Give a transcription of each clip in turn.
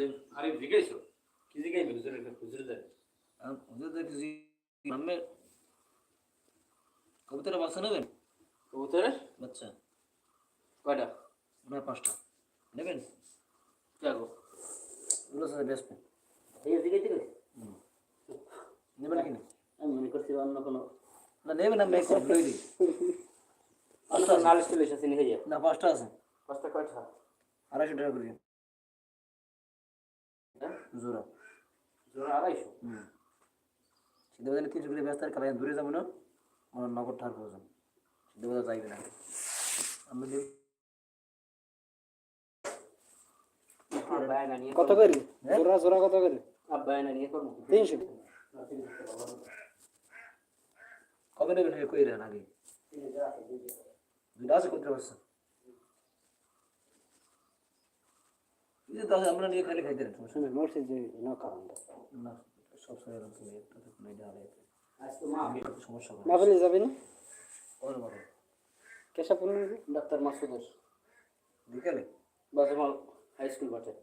যে আরে জিগাইছো? কি জিগাইবে? হুজুরের কাছে হুজুরদের আর হুজুরদের কিছু নামে। কবুতরের বাচ্চা নেবেন? কবুতরের? বাচ্চা। কয়টা? আপনার পাঁচটা। নেবেন? দেখো ওগুলো সাথে বেসবেন এই জিগাইতে গেছে? নেবেন কি না? আমি মনে করছি অন্য কোনো না নেবেন না মেক করে লই দিই। নালিশ এসেছে নিয়ে না পাঁচটা আছে। পাঁচটা কয়টা? আড়াইশো টাকা করে। জোড়া। জোড়া আড়াইশো? হুম। সিদ্ধ বাজারে তিনশো করে ব্যস্ত আর কালাই দূরে যাব না আমার নগদ ঠার প্রয়োজন। সিদ্ধ বাজার যাইবে না। আমি কত করে? জোড়া জোড়া কত করে? না তিনশো কবে নেবেন কই রেন আগে দুইটা আছে করতে পারছেন? আমরা নিয়ে খালি খাইতে সমস্যা শুনে মরছে যে না কারণ। না সব সময় চলে একটা ডালে আজকে মা সমস্যা করে মাফেলে যাবে না? ওর বাবা কেসা পূর্ণ ডাক্তার মাসুদের। বিকালে? বাজমাল হাই স্কুল না যাবে।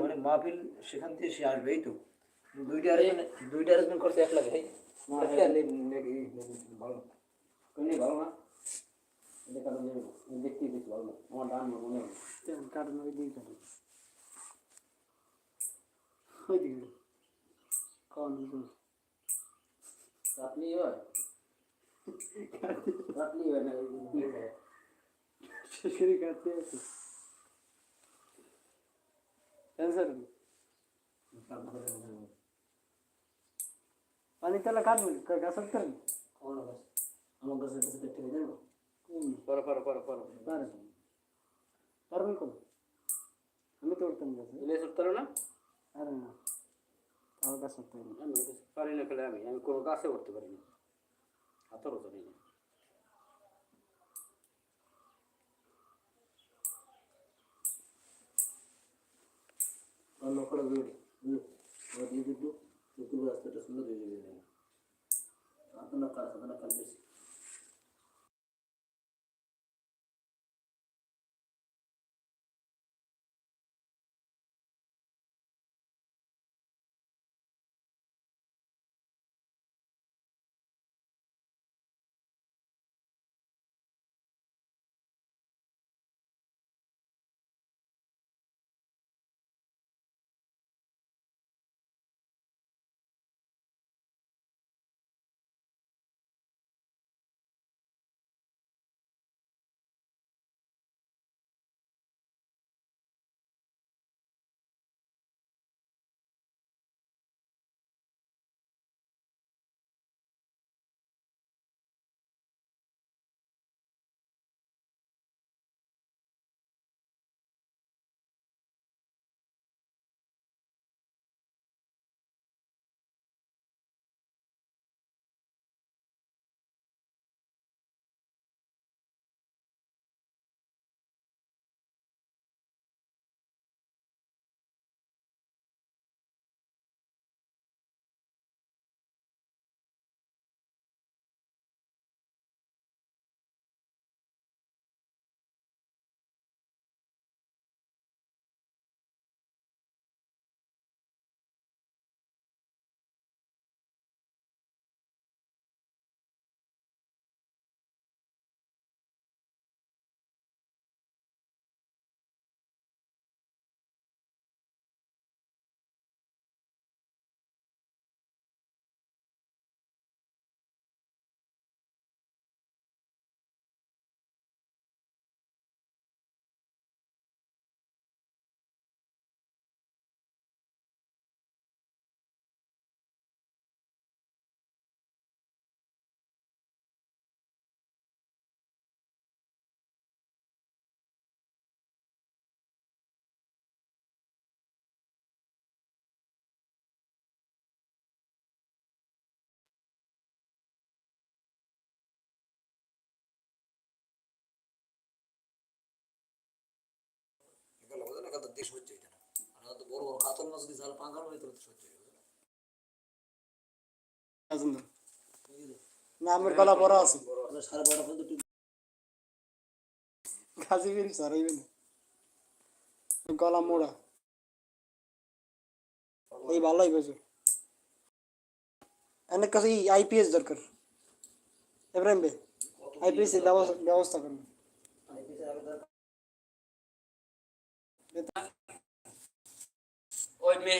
মানে মাহফিল সেখান থেকে সে আসবে তো। দুইটা অ্যারেঞ্জমেন্ট দুইটা অ্যারেঞ্জমেন্ট করতে এক লাগে মা ভালো। ভালো না? আমার পানি তাহলে কাটবেন গাছ কাটবেন আমার কাছে কাছে দেখতে হবে জানো পরে পরে পরে পরে পারেন পারবেন কোন আমি তো উঠতাম গাছে ইলে সুতর না আরে না আমার গাছ উঠতে হবে আমি কিছু পারি না খেলে এগুলো বোঝেন এগুলো তো দেশ হচ্ছে এটা না। আর বড় বড় কাতল মাছ যদি জাল পাঙ্গাল তাহলে সহ্য হয়ে যাবে না। আমার গলা বড় আছে। সাড়ে বারোটা পর্যন্ত গাছে বেরি সরাইবে না। গলা মোড়া। এই ভালোই বেজো এনের কাছে আইপিএস দরকার। এব্রাহিম ভাই আইপিএস ব্যবস্থা করুন। तो- और मैं